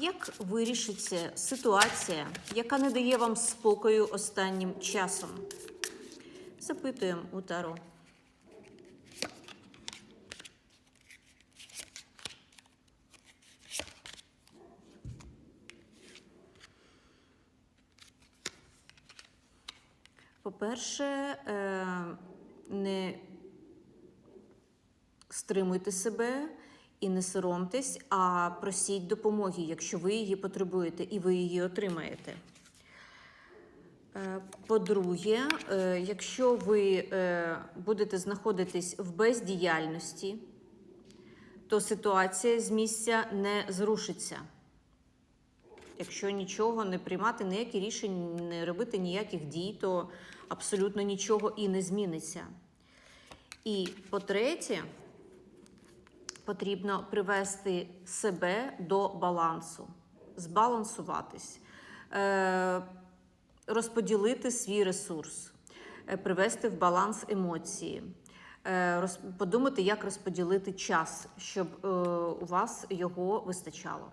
Як вирішиться ситуація, яка не дає вам спокою останнім часом? Запитуємо у Таро. По-перше, е, не стримуйте себе і не соромтесь, а просіть допомоги, якщо ви її потребуєте і ви її отримаєте. Е, По-друге, е, якщо ви е, будете знаходитись в бездіяльності, то ситуація з місця не зрушиться. Якщо нічого не приймати, ніякі рішення, не робити ніяких дій, то абсолютно нічого і не зміниться. І по-третє, потрібно привести себе до балансу, збалансуватись, е, розподілити свій ресурс, е, привести в баланс емоції, е, подумати, як розподілити час, щоб у вас його вистачало.